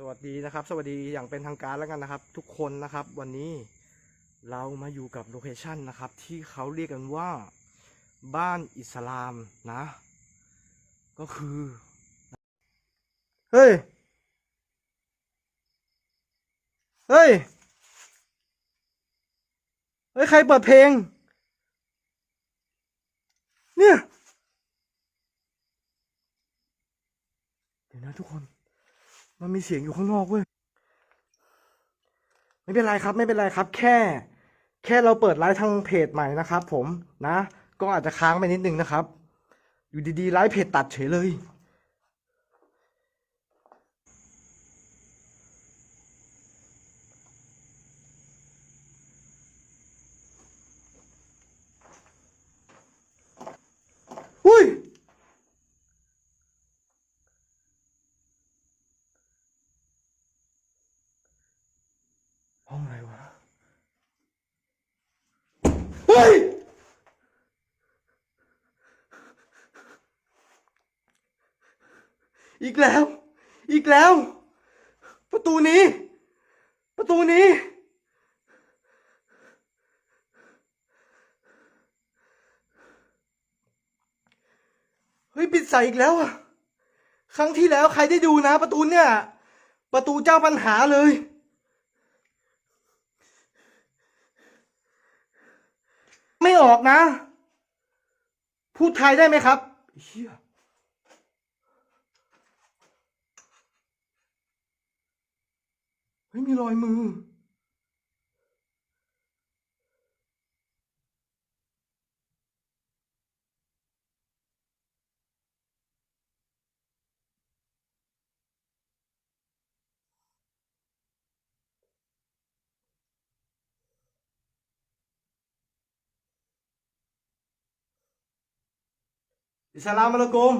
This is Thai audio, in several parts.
สวัสดีนะครับ สวัสดีอย่างเป็นทางการแล้วกันนะครับ ทุกคนนะครับ วันนี้เรามาอยู่กับโลเคชันนะครับ ที่เขาเรียกกันว่า บ้านอิสลามนะ ก็คือ เฮ้ย เฮ้ย เฮ้ย ใครเปิดเพลง เนี่ย เดี๋ยวนะทุกคน มันมีเสียงอยู่ข้างนอกเว้ย ไม่เป็นไรครับ ไม่เป็นไรครับ แค่ แค่เราเปิดไลฟ์ทางเพจใหม่นะครับ ผมนะ ก็อาจจะค้างไปนิดนึงนะครับ อยู่ดีๆไลฟ์เพจตัดเฉยเลย อุ้ย ห้องอะไรวะ เฮ้ย อีกแล้ว อีกแล้ว ประตูนี้ ประตูนี้ เฮ้ย ปิดใส่อีกแล้วอะครั้งที่แล้วใครได้ดูนะ ประตูเนี่ย ประตูเจ้าปัญหาเลย ไม่ ออกนะ พูดไทยได้ไหมครับเฮียเฮ้ยมีรอยมือ อิสลามอะลัยกุม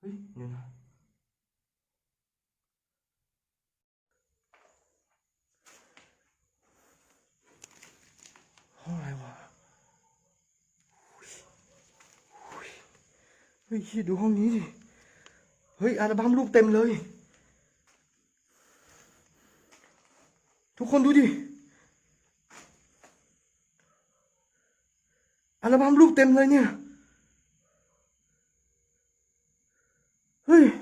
เฮ้ยเดี๋ยวนะห้องอะไรวะเฮ้ยดูห้องนี้ดิ เฮ้ยอัลบั้มรูปเต็มเลย ทุกคนดูดิ อัลบั้มรูปเต็มเลยเนี่ย Whew.